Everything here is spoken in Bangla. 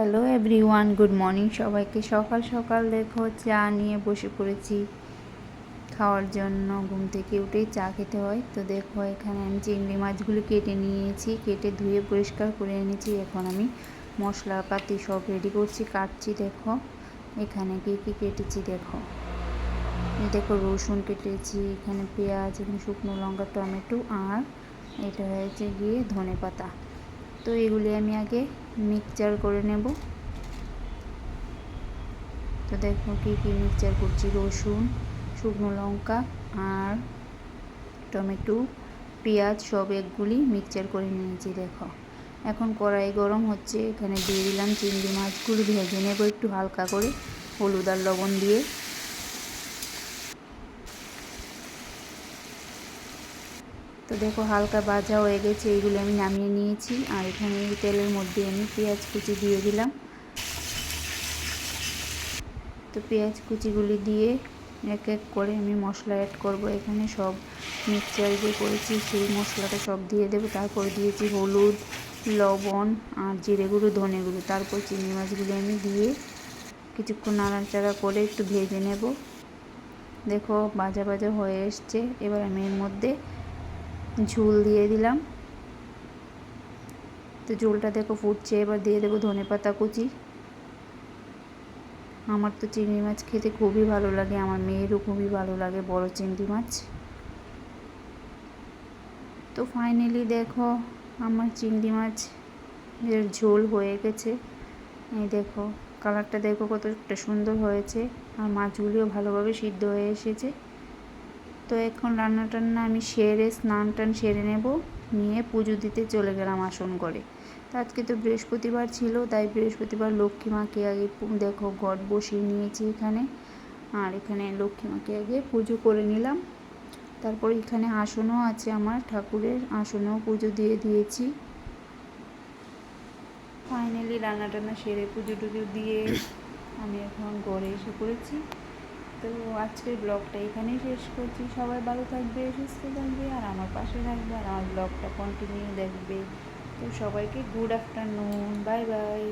হ্যালো এভরিওয়ান গুড মর্নিং সবাইকে সকাল সকাল দেখো, চা নিয়ে বসে পড়েছি। খাওয়ার জন্য ঘুম থেকে উঠেই চা খেতে হয়। তো দেখো, এখানে আমি চিংড়ি মাছগুলো কেটে নিয়েছি, কেটে ধুয়ে পরিষ্কার করে এনেছি। এখন আমি মশলাপাতি সব রেডি করছি, কাটছি, দেখো। এখানে কী কী কেটেছি, দেখো। দেখো, রসুন কেটেছি, এখানে পেঁয়াজ, এখানে শুকনো লঙ্কা, টমেটো, আর এটা হয়েছে গিয়ে ধনে পাতা তো এগুলি আমি আগে মিক্সচার করে নেব। তো দেখো কী কী মিক্সচার করছি, রসুন, শুকনো লঙ্কা আর টমেটো, পেঁয়াজ, সব একগুলি মিক্সচার করে নিয়েছি, দেখো। এখন কড়াই গরম হচ্ছে, এখানে দিয়ে দিলাম চিংড়ি মাছগুলি ভেজে নেব একটু হালকা করে, হলুদ আর লবণ দিয়ে। তো দেখো হালকা ভাজা হয়ে গেছে, এইগুলো আমি নামিয়ে নিয়েছি। আর এখানে তেলের মধ্যে আমি পেঁয়াজ কুচি দিয়ে দিলাম। তো পেঁয়াজ কুচিগুলি দিয়ে এক এক করে আমি মশলা অ্যাড করব। এখানে সব মিক্সচার যে করেছি, সেই মশলাটা সব দিয়ে দেবো। তারপর দিয়েছি হলুদ, লবণ আর জিরে গুঁড়ো, ধনে গুঁড়ো। তারপর চিংড়ি মাছগুলি আমি দিয়ে কিছুক্ষণ নাড়াচাড়া করে একটু ভেজে নেব। দেখো ভাজা ভাজা হয়ে এসছে। এবার আমি এর মধ্যে ঝোল দিয়ে দিলাম। তো ঝোলটা দেখো ফুটছে, এবার দিয়ে দেবো ধনে পাতা কুচি। আমার তো চিংড়ি মাছ খেতে খুবই ভালো লাগে, আমার মেয়েরও খুবই ভালো লাগে বড় চিংড়ি মাছ। তো ফাইনালি দেখো আমার চিংড়ি মাছ এর ঝোল হয়ে গেছে। এই দেখো কালারটা দেখো কতটা সুন্দর হয়েছে। আর মাছগুলিও ভালোভাবে সিদ্ধ হয়ে এসেছে। তো এখন রান্না টান্না আমি সেরে স্নান টান সেরে নেব। নিয়ে পুজো দিতে চলে গেলাম আসন করে। তো আজকে তো বৃহস্পতিবার ছিল, তাই বৃহস্পতিবার লক্ষ্মী মাকে আগে দেখো ঘট বসিয়ে নিয়েছি এখানে। আর এখানে লক্ষ্মী মাকে আগে পুজো করে নিলাম। তারপর এখানে আসনও আছে আমার, ঠাকুরের আসনেও পুজো দিয়ে দিয়েছি। ফাইনালি রান্না টান্না সেরে পুজো টুজো দিয়ে আমি এখন ঘরে এসে পড়েছি। তো আজকের ব্লগটা এখানেই শেষ করছি। সবাই ভালো থাকবে, সুস্থ থাকবে, আর আমার পাশে থাকবে, আর আমার ব্লগটা কন্টিনিউ দেখবে। তো সবাইকে গুড আফটারনুন বাই বাই